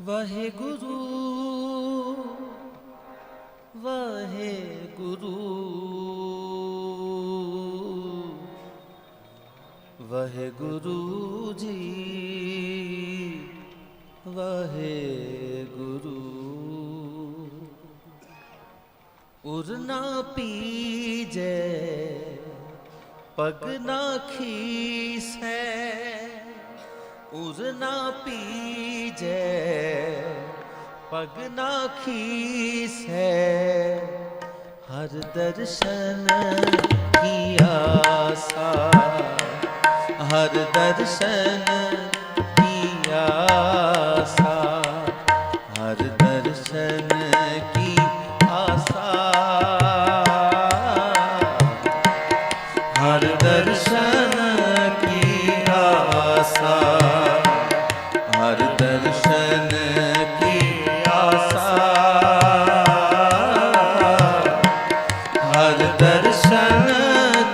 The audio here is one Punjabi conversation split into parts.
ਵਾਹਿਗੁਰੂ ਵਾਹਿਗੁਰੂ। ਵਾਹਿਗੁਰੂ ਜੀ ਵਾਹਿਗੁਰੂ। ਉਰ ਨਾ ਪੀਜੈ ਪਗ ਨਾ ਖੀਸੈ। ਉਰ ਨਾ ਪੀਜੈ ਪਗ ਨਾ ਖੀਸੈ। ਹਰ ਦਰਸ਼ਨ ਕੀ ਆਸਾ ਹਰ ਦਰਸ਼ਨ ਦਰਸ਼ਨ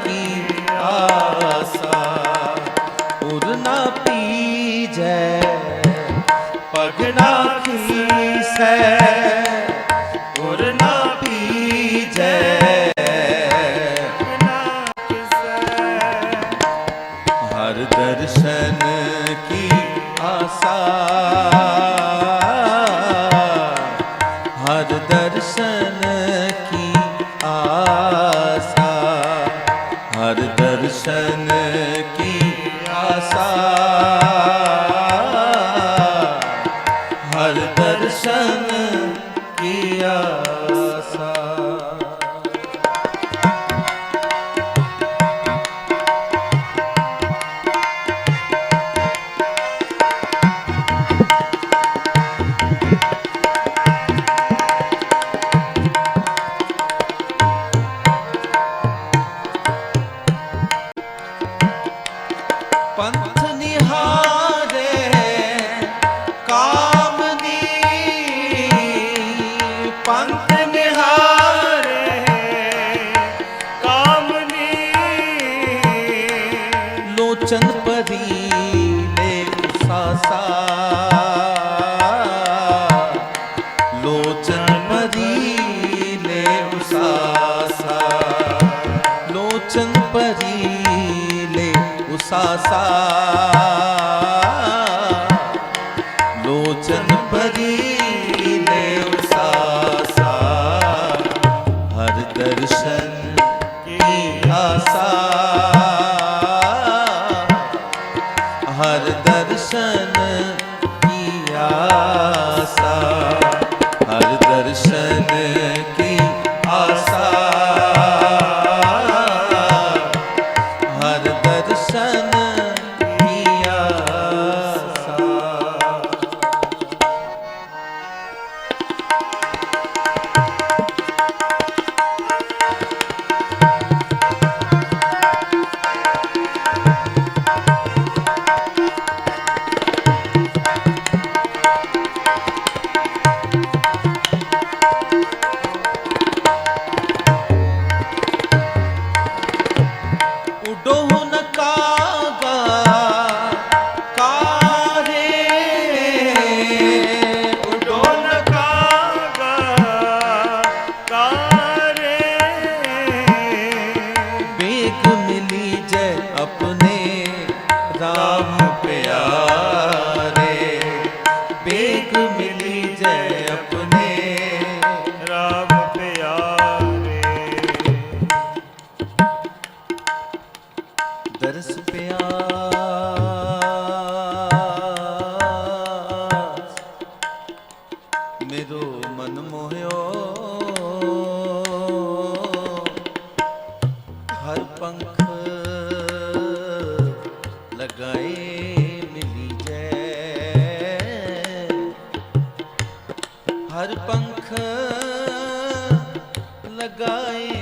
ਕੀ ਆਸਾ? ਉਰਨਾ ਪੀਜੈ, ਪਗ ਨਾ ਖੀਸੈ। ਉਰ ਨਾ ਪੀਜੈ ਹਰ ਦਰਸ਼ਨ ਕੀ ਆਸਾ? ਕਾਮ ਕਾਮਨੀ ਪੰਥ ਨਿਹਾਰੇ। ਕਾਮਨੀ ਲੋਚਨ ਪਰੀ ਨੇ ਸਾਸਾ ਲੋਚਨ ਪਰੀ ਲੈ ਉਸਾਸਾ। ਲੋਚਨ ਪਰੀ ਲੈ ਉਸਾਸਾ। ਉਡੋ ਨ ਕਾਗਾ ਕਾਰੇ ਹਰ ਪੰਖ ਲਗਾਏ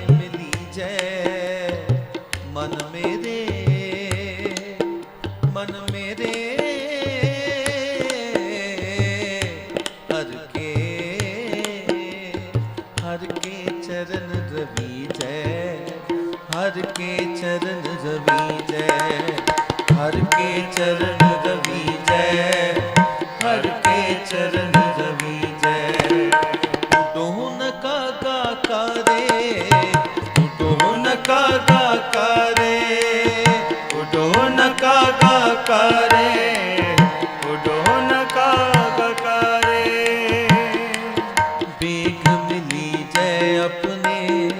ਜੈ ਆਪਣੇ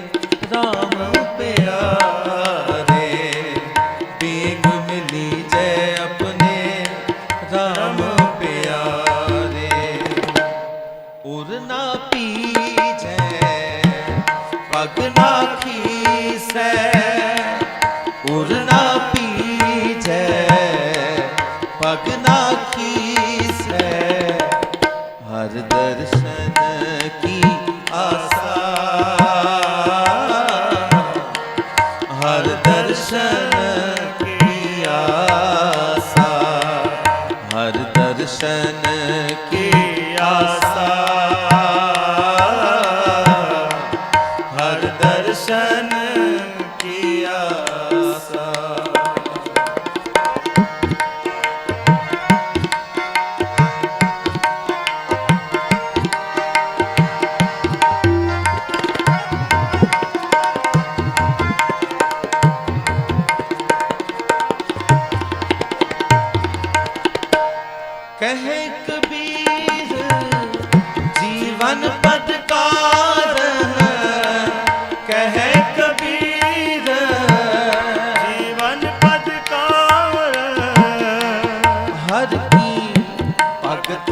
RAM ਪਿਆਰੇ ਬੇਗ ਮਿਲੀ ਜੈ ਆਪਣੇ RAM ਪਿਆਰੇ ਉਰ ਨਾ ਪੀਜੈ ਪਗ ਨਾ ਖੀਸੈ ਉਰ ਹਰ ਦਰਸ਼ਨ ਕਹਿ ਕਬੀਰ ਜੀਵਨ ਪਦਕਾਰ ਕਹਿ ਕਬੀਰ ਜੀਵਨ ਪਦਕਾਰ ਹਰ ਕੀ ਭਗਤ